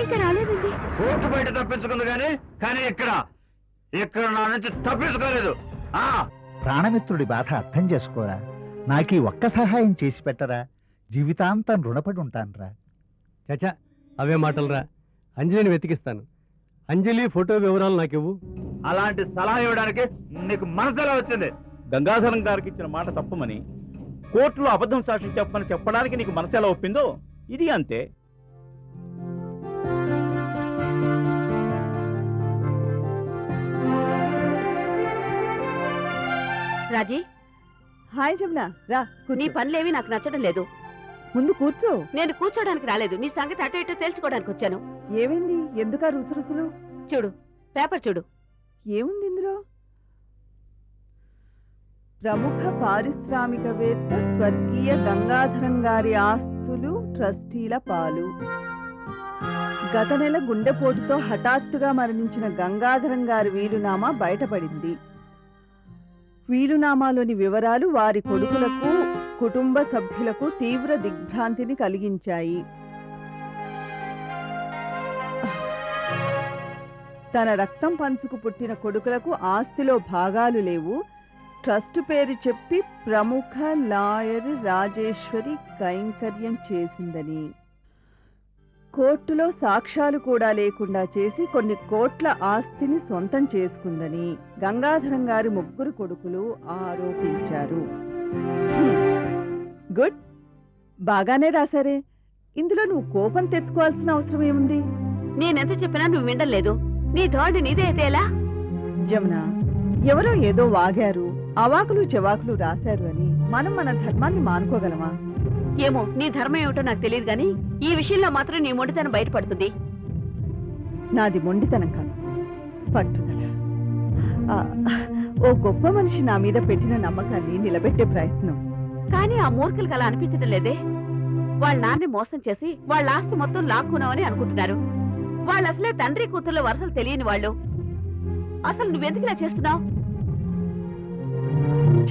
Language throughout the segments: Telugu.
ఇంకా రాలేదండి. కోర్టు బయట తప్పించుకుంది కానీ కానీ ఇక్కడ. ఇక్కడ నా నుంచి తప్పించుకోలేదు. ఆ. ప్రాణమిత్రుడి బాధ అర్థం చేసుకోరా? నాకీ ఒక్క సహాయం చేసి పెట్టరా? జీవితాంతం రుణపడి ఉంటానురా. చచా అవే మాటలురా. అంజలిని వెతికిస్తాను. అంజలి ఫోటో వివరాలు నాకివ్వు. అలాంటి సలహా ఇవ్వడానికి నీకు మనసు ఎలా వచ్చింది? గంగాధరం గారికి ఇచ్చిన మాట తప్పమని కోర్టులో అబద్ధం సాక్షి చెప్పమని చెప్పడానికి నీకు మనసు ఎలా ఒప్పిందో ఇది అంతే. రాజీ హాయ్ జమున రా నీ పనులేవి నాకు నచ్చడం లేదు. ముందు కూర్చో. నేను కూర్చోడానికి రాలేదు. నీ సంగతి అటు ఇటు తేల్చుకోవడానికి వచ్చాను. ఏమైంది? ఎందుకా రుసరుసులు? చూడు పేపర్ చూడు. ఏముంది ఇందులో? ప్రముఖ పారిశ్రామికవేత్త స్వర్గీయ గంగాధరం గారి ఆస్తులు ట్రస్టీల పాలు. గత నెల గుండెపోటుతో హఠాత్తుగా మరణించిన గంగాధరం గారి వీలునామా బయటపడింది. వీలునామాలోని వివరాలు వారి కొడుకులకు కుటుంబ సభ్యులకు తీవ్ర దిగ్భ్రాంతిని కలిగించాయి. తన రక్తం పంచుకు పుట్టిన కొడుకులకు ఆస్తిలో భాగాలు లేవు. ట్రస్ట్ పేరు చెప్పి ప్రముఖ లాయర్ రాజేశ్వరి కైంకర్యం చేసిందని. కోర్టులో సాక్ష్యాలు కూడా లేకుండా చేసి కొన్ని కోట్ల ఆస్తిని సొంతం చేసుకుందని గంగాధరం గారి ముగ్గురు కొడుకులు ఆరోపించారు. గుడ్. బాగానే రాశారే. ఇందులో నువ్వు కోపం తెచ్చుకోవాల్సిన అవసరం ఏముంది? నేనెంత చెప్పినా నువ్వు వినలేదు నీ ధోరణి నీదే అయితే ఎలా? జమున ఎవరో ఏదో వాగారు అవాకులు చెవాకులు రాశారు అని మనం మన ధర్మాన్ని మానుకోగలమా? ఏమో నీ ధర్మం ఏమిటో నాకు తెలియదు గాని ఈ విషయంలో మాత్రం నీ మొండితనం బయటపడుతుంది. నాది మొండితనం కాదు పట్టుదల. ఆ, ఓ గొప్ప మనిషి నా మీద పెట్టిన నమ్మకాన్ని నిలబెట్టే ప్రయత్నం. కానీ ఆ మూర్ఖులకు అలా అనిపించడం లేదే? వాళ్ళ నాన్ని మోసం చేసి వాళ్ళ ఆస్తి మొత్తం లాక్కున్నావని అనుకుంటున్నారు. వాళ్ళు అసలే తండ్రి కూతుర్ల వరుసలు తెలియని వాళ్ళు. అసలు నువ్వెందుకు ఇలా చేస్తున్నావు?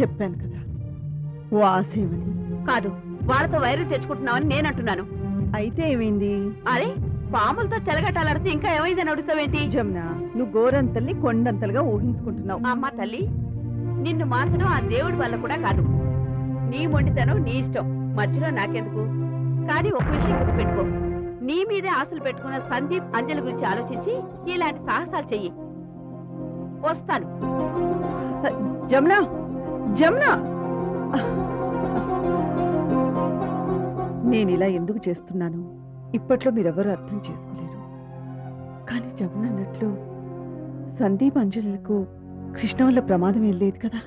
చెప్పాను కదా ఓ ఆశయమని కాదు. వాళ్ళతో వైరం తెచ్చుకుంటున్నావని నేను అంటున్నాను. అయితే ఏమైంది? అరే పాములతో చెలగటాలాడితే ఇంకా ఏమైందని అడుగుతావేంటి? జమున నువ్వు గోరంతల్ని కొండంతలుగా ఊహించుకుంటున్నావు. అమ్మ తల్లి నిన్ను మార్చడం ఆ దేవుడి వల్ల కూడా కాదు. నీ మొండితనం నీ ఇష్టం. మధ్యలో నాకెందుకు? కానీ ఒక విషయం గుర్తుపెట్టుకో. నీ మీదే ఆశలు పెట్టుకున్న సందీప్ అంజలి గురించి ఆలోచించి ఇలాంటి సాహసాలు చెయ్యి. వస్తాను. జమున? జమున? నేను ఇలా ఎందుకు చేస్తున్నాను? ఇప్పట్లో మీరెవరూ అర్థం చేసుకోలేరు. కానీ జమున అన్నట్లు సందీప్ అంజలిలకు కృష్ణ వల్ల ప్రమాదం ఏం లేదు కదా?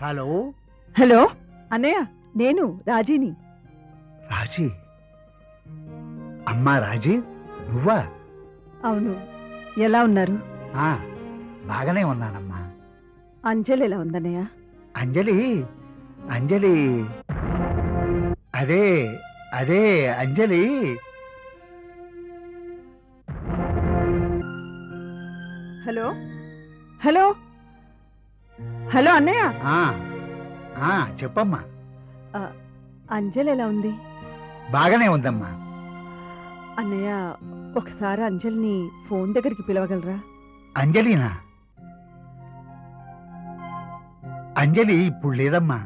హలో? హలో? అన్నయ్య నేను రాజీని. రాజీ? అమ్మా రాజీ నువ్వా? అవును. ఎలా ఉన్నారు? ఆ, బాగానే ఉన్నానమ్మా. అంజలి ఎలా ఉందన్నయ్య? అంజలి అంజలి. అదే అదే అంజలి. హలో? హలో? హలో అన్నయ్య? ఆ, ఆ, చెప్పమ్మా. అంజలి ఎలా ఉంది? బాగానే ఉందమ్మా. అన్నయ్య ఒకసారి అంజలిని ఫోన్ దగ్గరికి పిలవగలరా? అంజలినా? అంజలి ఇప్పుడు లేదమ్మా.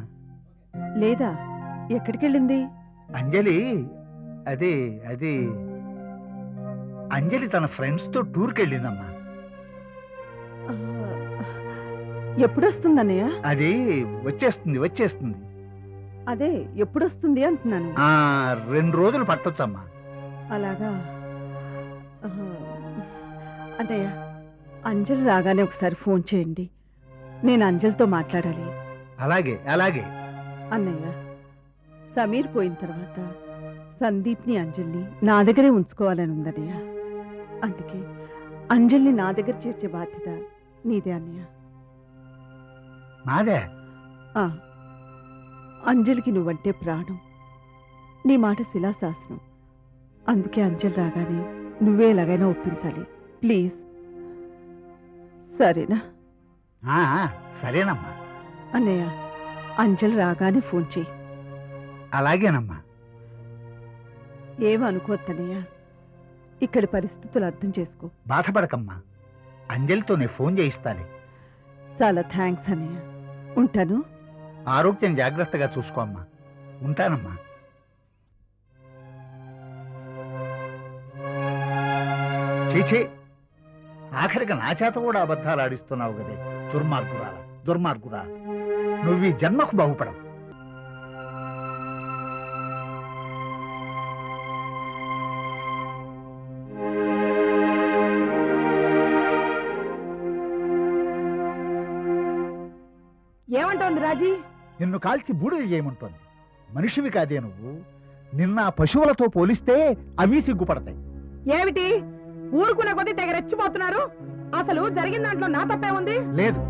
లేదా? ఎక్కడికి వెళ్ళింది అంజలి అదే అది. అంజలి తన ఫ్రెండ్స్తో టూర్కి వెళ్ళిందమ్మా ఆ, ఎప్పుడొస్తుంది అన్నయ్య అది వచ్చేస్తుంది వచ్చేస్తుంది. అదే ఎప్పుడొస్తుంది అంటున్నాను. ఆ రెండు రోజులు పట్టొచ్చమ్మా. అలాగా? అన్నయ్య అంజలి రాగానే ఒకసారి ఫోన్ చేయండి. నేను అంజలితో మాట్లాడాలి. అలాగే అలాగే. అన్నయ్య సమీర్ పోయిన తర్వాత సందీప్ని అంజలిని నా దగ్గరే ఉంచుకోవాలని ఉందన్నయ్య. అందుకే అంజలిని నా దగ్గర చేర్చే బాధ్యత నీదే అన్నయ్య. నాదే అంజలికి నువ్వంటే ప్రాణం. నీ మాట శిలాశాసనం. అందుకే అంజలి రాగానే నువ్వే ఎలాగైనా ఒప్పించాలి. ప్లీజ్. సరేనా? ఆ, సరేనమ్మా. అన్నయ్య అంజలి రాగానే ఫోన్ చేయి. అలాగేనమ్మా. ఏమనుకోద్దన్నయ్య ఇక్కడి పరిస్థితులు అర్థం చేసుకో. బాధపడకమ్మా. అంజలితో నేను ఫోన్ చేయిస్తాలే. చాలా థ్యాంక్స్ అన్నయ్య. ఉంటాను? ఆరోగ్యం జాగ్రత్తగా చూసుకో అమ్మా. ఉంటానమ్మా. చీచే ఆఖరికి నా చేత కూడా అబద్ధాలు ఆడిస్తున్నావు కదే. దుర్మార్గురాల దుర్మార్గురా నువ్వు ఈ జన్మకు బాగుపడవు. ఏమంటోంది రాజీ? నిన్ను కాల్చి బూడిద చేయమంటోంది. మనిషివి కాదే నువ్వు. నిన్న పశువులతో పోలిస్తే అవి సిగ్గుపడతాయి. ఏమిటి? ఊరుకునే కొద్దీ తెగ రెచ్చిపోతున్నారు. అసలు జరిగిన దాంట్లో నా తప్పే ఉంది? లేదు.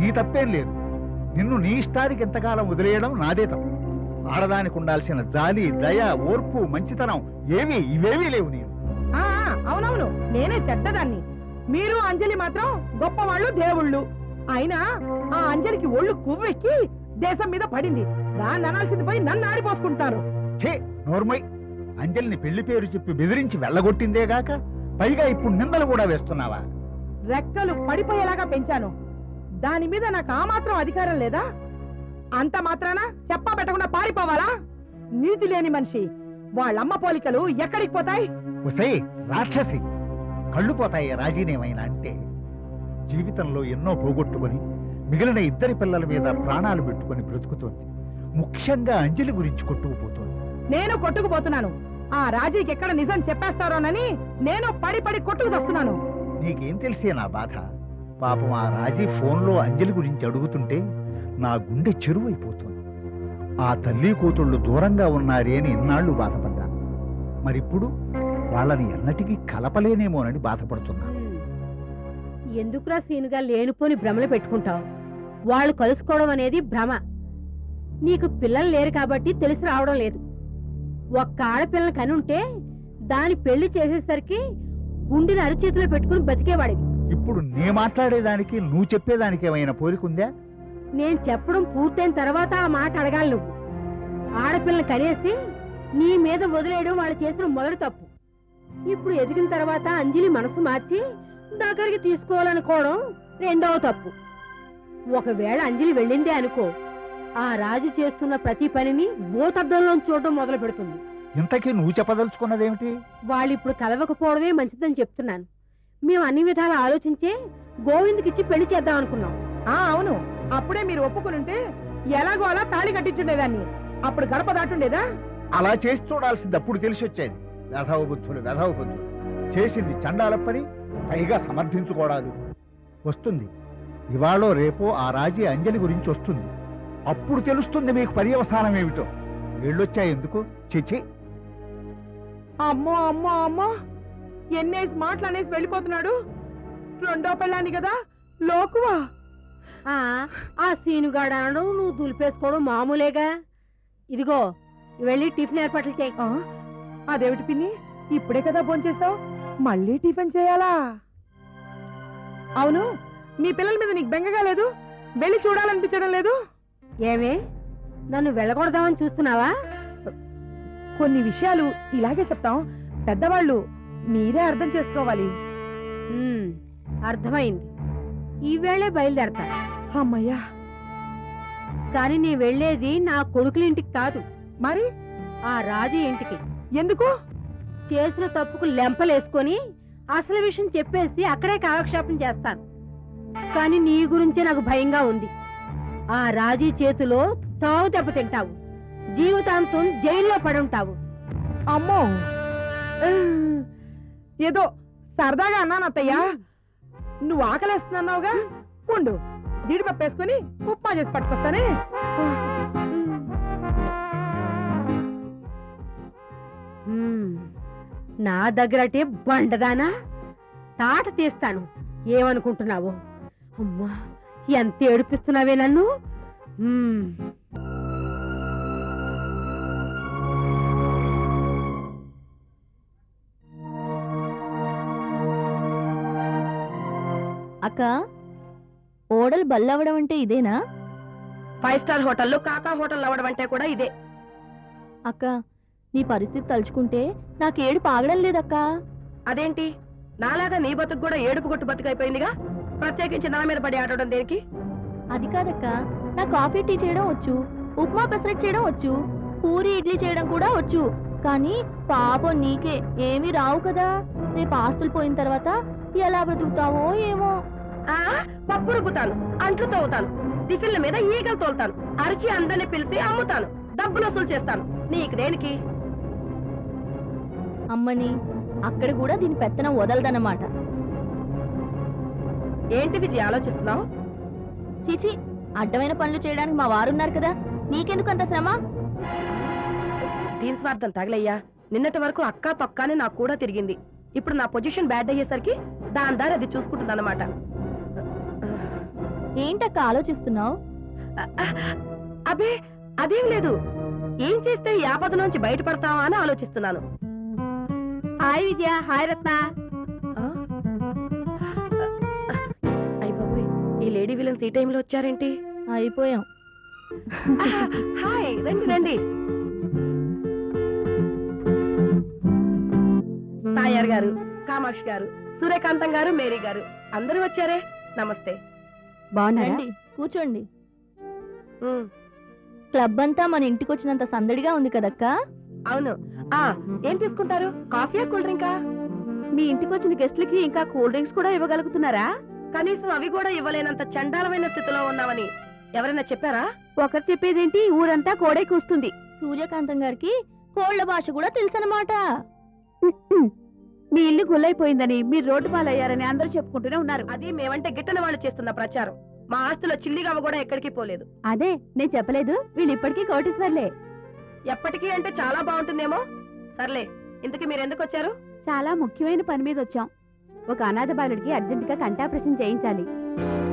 నీ తప్పేం లేదు. నిన్ను నీ ఇష్టానికి ఎంతకాలం వదిలేయడం నాదే తప్పు. ఆడదానికి ఉండాల్సిన జాలి దయ ఓర్పు మంచితనం ఏమీ ఇవేమీ లేవు నేను ఆ ఆ, అవునవును. నేనే చెడ్డదాన్ని. మీరు అంజలి మాత్రం గొప్పవాళ్ళు దేవుళ్ళు. అయినా ఆ అంజలికి ఒళ్ళు కొవ్వెక్కి దేశం మీద పడింది. దాన్ని అనాల్సింది పోయి నన్ను ఆడిపోసుకుంటారు. ఛే నోర్మై. అంజలిని పెళ్ళి పేరు చెప్పి బెదిరించి వెళ్ళగొట్టిందేగాక? పైగా ఇప్పుడు నిందలు కూడా వేస్తున్నావా? రెక్కలు పడిపోయేలాగా పెంచాను. దాని మీద నాకు ఆ మాత్రం అధికారం లేదా? అంత మాత్రాన చెప్పా పెట్టకుండా పారిపోవాలా? నీతి లేని మనిషి. వాళ్ళమ్మ పోలికలు ఎక్కడికి పోతాయి? రాక్షసి. కళ్ళు పోతాయి రాజీనేమైనా అంటే. జీవితంలో ఎన్నో పోగొట్టుకొని మిగిలిన ఇద్దరి పిల్లల మీద ప్రాణాలు పెట్టుకొని బ్రతుకుతోంది. ముఖ్యంగా అంజలి గురించి కొట్టుకుపోతోంది. నేను కొట్టుకుపోతున్నాను. ఆ రాజీకి ఎక్కడ నిజం చెప్పేస్తారోనని నేను పడి పడి కొట్టుకు వస్తున్నాను నీకేం తెలిసే నా బాధ? పాపం ఆ రాజీ ఫోన్లో అంజలి గురించి అడుగుతుంటే నా గుండె చెరువైపోతుంది. ఆ తల్లి కూతుళ్ళు దూరంగా ఉన్నారే అని ఇన్నాళ్ళు బాధపడ్డాను. మరిప్పుడు వాళ్ళని ఎన్నటికీ కలపలేనేమోనని బాధపడుతున్నాను. ఎందుకురా సీనుగా లేనిపోని భ్రమలు పెట్టుకుంటావు? వాళ్ళు కలుసుకోవడం అనేది భ్రమ. నీకు పిల్లలు లేరు కాబట్టి తెలిసి రావడం లేదు. ఒక్క ఆడపిల్లని కనుంటే దాని పెళ్ళి చేసేసరికి గుండెని అరిచేతిలో పెట్టుకుని బతికేవాడివి. ఇప్పుడు నే మాట్లాడేదానికి నువ్వు చెప్పేదానికి ఏమైనా పోలికుందా? నేను చెప్పడం పూర్తయిన తర్వాత ఆ మాట అడగాలి నువ్వు. ఆడపిల్లని కనేసి నీ మీద వదిలేయడం వాళ్ళు చేసిన మొదటి తప్పు. ఇప్పుడు ఎదిగిన తర్వాత అంజలి మనసు మార్చి దగ్గరికి తీసుకోవాలనుకోవడం రెండవ తప్పు. ఒకవేళ అంజలి వెళ్ళిందే అనుకో ఆ రాజు చేస్తున్న ప్రతి పనిని భూతద్దంలో చూడడం మొదలు పెడుతుంది ఇంతకీ నువ్వు చెప్పదలుచుకున్నదేమిటి? వాళ్ళు ఇప్పుడు కలవకపోవడమే మంచిదని చెప్తున్నాను. మేము అన్ని విధాలు ఆలోచించే గోవింద్కిచ్చి పెళ్ళి చేద్దాం అనుకున్నాం. ఆ అవును. అప్పుడే మీరు ఒప్పుకునుంటే ఎలాగో అలా తాళి కట్టించుండేదాన్ని. అప్పుడు గడప దాటుండేదా? అలా చేసి చూడాల్సింది అప్పుడు తెలిసి వచ్చేది వెధవ బుద్ధులు వెధవ బుద్ధులు. చేసింది చండాల పని పైగా సమర్థించుకోవడాలు వస్తుంది. ఇవాళో రేపో ఆ రాజీ అంజలి గురించి వస్తుంది. అప్పుడు తెలుస్తుంది మీకు పర్యవసానం ఏమిటో. వెళ్ళొచ్చా ఎందుకు? చిచి. అమ్మో అమ్మో అమ్మో. ఎన్నేసి మాటలు అనేసి వెళ్ళిపోతున్నాడు? రెండో పెళ్ళాన్ని కదా? లోకువా? ఆ ఆ సీనుగాడు అనడం నువ్వు దులిపేసుకోవడం మామూలేగా? ఇదిగో వెళ్ళి టిఫిన్ ఏర్పాట్లు చేయి. ఆ, అదేమిటి పిన్ని? ఇప్పుడే కదా భోంచేస్తావు మళ్ళీ టిఫిన్ చేయాలా? అవును మీ పిల్లల మీద నీకు బెంగగా లేదు? వెళ్ళి చూడాలనిపించడం లేదు? ఏమే? నన్ను వెళ్ళగొడదామని చూస్తున్నావా? కొన్ని విషయాలు ఇలాగే చెప్తాం. పెద్దవాళ్ళు మీరే అర్థం చేసుకోవాలి. అర్థమైంది. ఈ వేళే బయలుదేరతా అమ్మయ్యా. కానీ నీ వెళ్ళేది నా కొడుకుల ఇంటికి కాదు. మరి? ఆ రాజు ఇంటికి. ఎందుకు? చేసిన తప్పుకు లెంపలేసుకొని అసలు విషయం చెప్పేసి అక్కడే కాలక్షేపం చేస్తాను. కానీ నీ గురించే నాకు భయంగా ఉంది. ఆ రాజీ చేతిలో చావు దెబ్బ తింటావు. జీవితాంతం జైల్లో పడుంటావు. అమ్మో! ఏదో సరదాగా అన్నాను అత్తయ్య. నువ్వు ఆకలేస్తున్నావుగా ఉండు. జీడిపప్పు వేసుకొని ఉప్మా చేసి పట్టుకొస్తానే. నా దగ్గరటే బండదానా? తాట తీస్తాను. ఏమనుకుంటున్నావు? అమ్మా! ఎంత ఏడిపిస్తున్నావే నన్ను. అక్క ఓడలు బల్లవడం అంటే ఇదేనా? ఫైవ్ స్టార్ హోటల్లో కాకా హోటల్ అవ్వడం అంటే కూడా ఇదే. అక్క నీ పరిస్థితి తలుచుకుంటే నాకు ఏడు పాగడం లేదక్క. అదేంటి? నాలాగా నీ బతుకు కూడా ఏడుపు కొట్టు బతుకైపోయిందిగా? ప్రత్యేకించి నా మీద పడి ఆడడం దేనికి? అది కాదక్క. నా కాఫీ టీ చేయడం వచ్చు. ఉప్మా పెసరట్ చేయడం వచ్చు. పూరి ఇడ్లీ చేయడం కూడా వచ్చు. కానీ పాపం నీకే. ఏమీ రావు కదా. రేపు ఆస్తులు పోయిన తర్వాత ఎలా బ్రతుకుతావో ఏమో. ఆ పప్పు రుబ్బుతాను. అంట్లు తవ్వుతాను టిఫిన్ల మీద ఈగలు తోలుతాను. అరిచి అందరిని పిలిచి అమ్ముతాను. డబ్బులు వసూలు చేస్తాను. నీకు దేనికి? అమ్మని అక్కడ కూడా దీని పెత్తనం వదలదన్నమాట. ఏంటి విజయ్ ఆలోచిస్తున్నావు? చీచి అడ్డమైన పనులు చేయడానికి మా వారున్నారు కదా. నీకెందుకు అంత శ్రమ? దీని స్వార్థం తగలయ్యా. నిన్నటి వరకు అక్క తొక్క అని నాకు కూడా తిరిగింది. ఇప్పుడు నా పొజిషన్ బ్యాడ్ అయ్యేసరికి దాని దారి అది చూసుకుంటుంది ఏంటక్క ఆలోచిస్తున్నావు? అబే అదేం లేదు. ఏం చేస్తే ఈ ఆపదలోంచి బయటపడతావా అని ఆలోచిస్తున్నాను. Hi Vijaya hi Ratna. Villains ఈ టైంలో వచ్చారేంటి? అయిపోయాం. హాయ్ రండి రండి. తాయార్ గారు కామాక్షి గారు సూర్యకాంతం గారు మేరీ గారు అందరూ వచ్చారే? నమస్తే. రండి కూర్చోండి. ఉమ్, క్లబ్ అంతా మన ఇంటికి వచ్చినంత సందడిగా ఉంది కదక్క? అవును. ఆ ఏం తీసుకుంటారు? కాఫీయా కూల్ డ్రింకా? మీ ఇంటికి వచ్చిన గెస్ట్లకి ఇంకా కూల్ డ్రింక్స్ కూడా ఇవ్వగలుగుతున్నారా? కనీసం అవి కూడా ఇవ్వలేనంత చండాలమైన స్థితిలో ఉన్నామని ఎవరైనా చెప్పారా? ఒకరు చెప్పేదేంటి? ఊరంతా కోడే కూస్తుంది. సూర్యకాంతం గారికి కోళ్ళ భాష కూడా తెలుసనమాట మీ ఇల్లు గుల్లైపోయిందని మీరు రోడ్డు పాలయ్యారని అందరూ చెప్పుకుంటూనే ఉన్నారు. అది మేమంటే గిట్టని వాళ్ళు చేస్తున్న ప్రచారం. మా ఆస్తిలో చిల్లిగవ్వ కూడా ఎక్కడికి పోలేదు. అదే నేను చెప్పలేదు. వీళ్ళు ఇప్పటికీ కోటీశ్వర్లే. ఎప్పటికీ అంటే చాలా బాగుంటుందేమో? సర్లే ఇంతకీ మీరు ఎందుకు వచ్చారు చాలా ముఖ్యమైన పని మీద వచ్చాం. ఒక అనాథ బాలుడికి అర్జెంటుగా కంటాపరేషన్ చేయించాలి.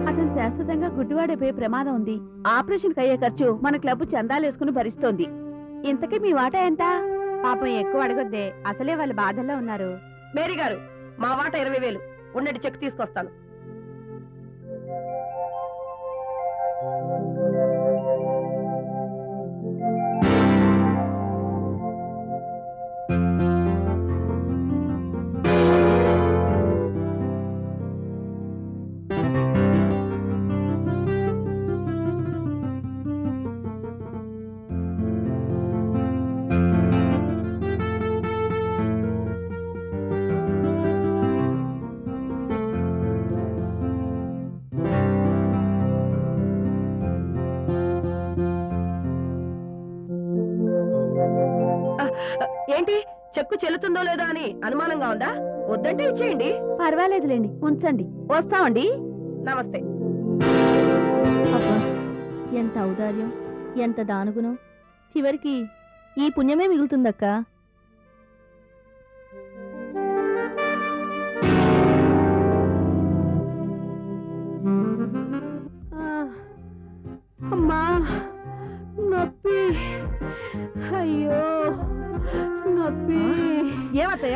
అతను శాశ్వతంగా గుడ్డివాడైపోయే ప్రమాదం ఉంది. ఆపరేషన్ అయ్యే ఖర్చు మన క్లబ్ చందాలేసుకుని భరిస్తోంది. ఇంతకీ మీ వాటా ఎంత? పాపం ఎక్కువ అడగొద్దే. అసలే వాళ్ళ బాధల్లో ఉన్నారు. మేరీ గారు మా వాట ఇరవై వేలు. ఉన్నటి చెక్ తీసుకొస్తాను. చెల్లుతుందో లేదో అని అనుమానంగా ఉందా? వద్దంటే ఇచ్చేయండి. పర్వాలేదులేండి ఉంచండి. వస్తామండి. నమస్తే. అబ్బా ఎంత ఔదార్యం ఎంత దానుగుణం. చివరికి ఈ పుణ్యమే మిగులుతుందక్క.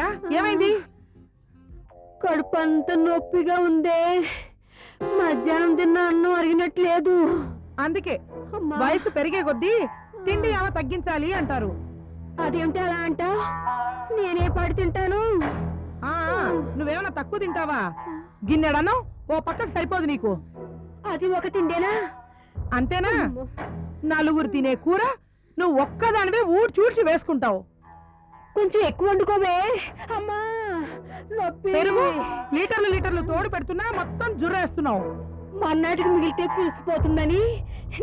ఏమత్తయ్యా ఏమైంది? కడుపంత నొప్పిగా ఉందే. మధ్యాహ్నం తిన్న అన్నం అరిగినట్లేదు. అందుకే. వయసు పెరిగే కొద్దీ తిండి ఏమో తగ్గించాలి అంటారు. అదేమిటి అలా అంట? నేనే పడి తింటాను. నువ్వేమన్నా తక్కువ తింటావా? గిన్నెడను ఓ పక్కకు సరిపోదు నీకు. అది ఒక తిండేనా? అంతేనా? నలుగురు తినే కూర నువ్వు ఒక్కదానివే ఊడ్చి చూడ్చి వేసుకుంటావు. కొంచెం ఎక్కువ వండుకోవే. అమ్మా నొప్పి పెరుగు లీటర్లు లీటర్లు తోడు పెడుతున్నా మొత్తం జుర్రేస్తున్నావు. మన్నాటికి మిగిలితే పులిసిపోతుందని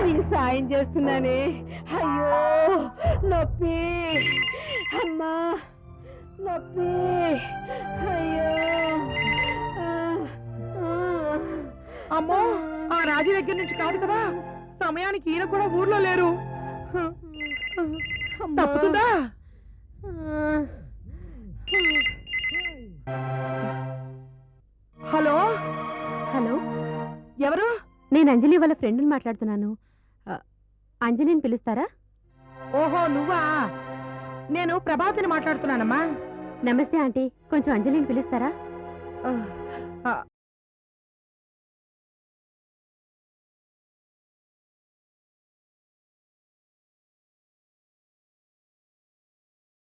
నీకు సాయం చేస్తున్నానే. అయ్యో నొప్పి అమ్మా నొప్పి అయ్యో. అమ్మో ఆ రాజీ దగ్గర నుంచి కాదు కదా సమయానికి ఈయన కూడా ఊర్లో లేరు. తప్పుతుందా. హలో? హలో? ఎవరు? నేను అంజలి వాళ్ళ ఫ్రెండ్ని మాట్లాడుతున్నాను. ఆ, అంజలిని పిలుస్తారా? ఓహో నువ్వా? నేను ప్రభాతిని మాట్లాడుతున్నానమ్మా. నమస్తే ఆంటీ. కొంచెం అంజలిని పిలుస్తారా? ఆ,